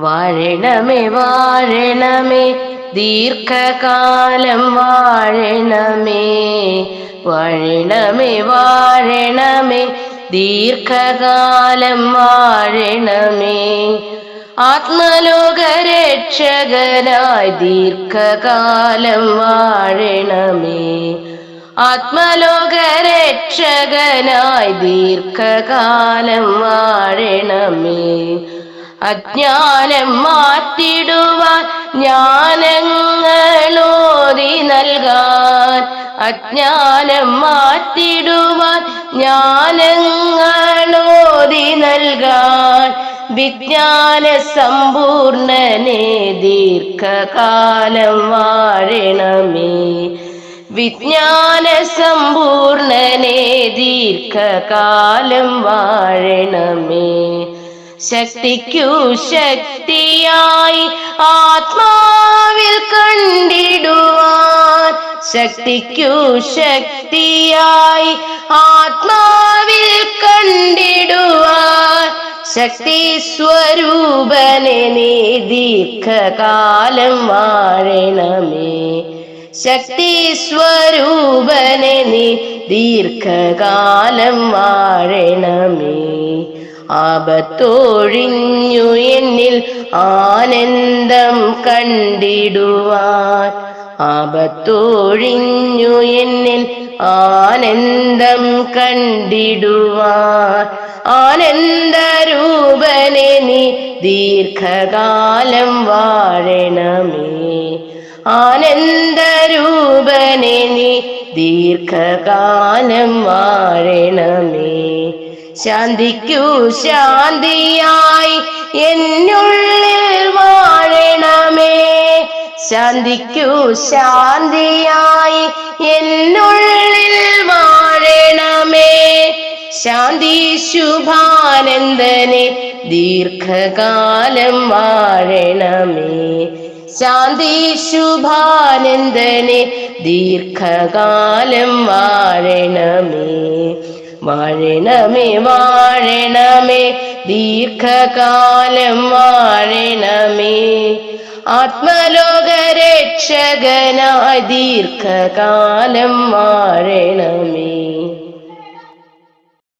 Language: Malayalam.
വാഴണമേ വാഴണമേ ദീർഘകാലം വാഴണമേ വാഴണമേ വാഴണമേ ദീർഘകാലം വാഴണമേ. ആത്മലോകരക്ഷകനായി ദീർഘകാലം വാഴണമേ. ആത്മലോകരക്ഷകനായി ദീർഘകാലം വാഴണമേ. അജ്ഞാനം മാറ്റിടുവാൻ ജ്ഞാനങ്ങളോതി നൽകാൻ. അജ്ഞാനം മാറ്റിടുവാൻ ജ്ഞാനങ്ങളോതി നൽകാൻ. വിജ്ഞാന സമ്പൂർണനെ ദീർഘകാലം വാഴണമേ. വിജ്ഞാന സമ്പൂർണനെ ദീർഘകാലം വാഴണമേ. ശക്തിക്കു ശക്തിയായി ആത്മാവിൽ കണ്ടിടുവാൻ. ശക്തിക്കു ശക്തിയായി ആത്മാവിൽ കണ്ടിടുവാൻ. ശക്തി സ്വരൂപനെ നീ ദീർഘകാലം വാഴണമേ. ശക്തി സ്വരൂപനെ നീ ദീർഘകാലം വാഴണമേ. ആപത്തൊഴിഞ്ഞു എന്നിൽ ആനന്ദം കണ്ടിടുവാൻ. ആപത്തൊഴിഞ്ഞു എന്നിൽ ആനന്ദം കണ്ടിടുവാൻ. ആനന്ദരൂപനെ നീ ദീർഘകാലം വാഴണമേ. ആനന്ദരൂപനെ നീ ദീർഘകാലം വാഴണമേ. ശാന്തിക്കു ശാന്തിയായി എന്നുള്ളിൽ വാഴണമേ. ശാന്തിക്കു ശാന്തിയായി എന്നുള്ളിൽ വാഴണമേ. ശാന്തി ശുഭാനന്ദനെ ദീർഘകാലം വാഴണമേ. ശാന്തി ശുഭാനന്ദനെ ദീർഘകാലം വാഴണമേ. വാഴണമേ വാഴണമേ ദീർഘകാലം വാഴണമേ. ആത്മലോകരക്ഷകനായി ദീർഘകാലം വാഴണമേ.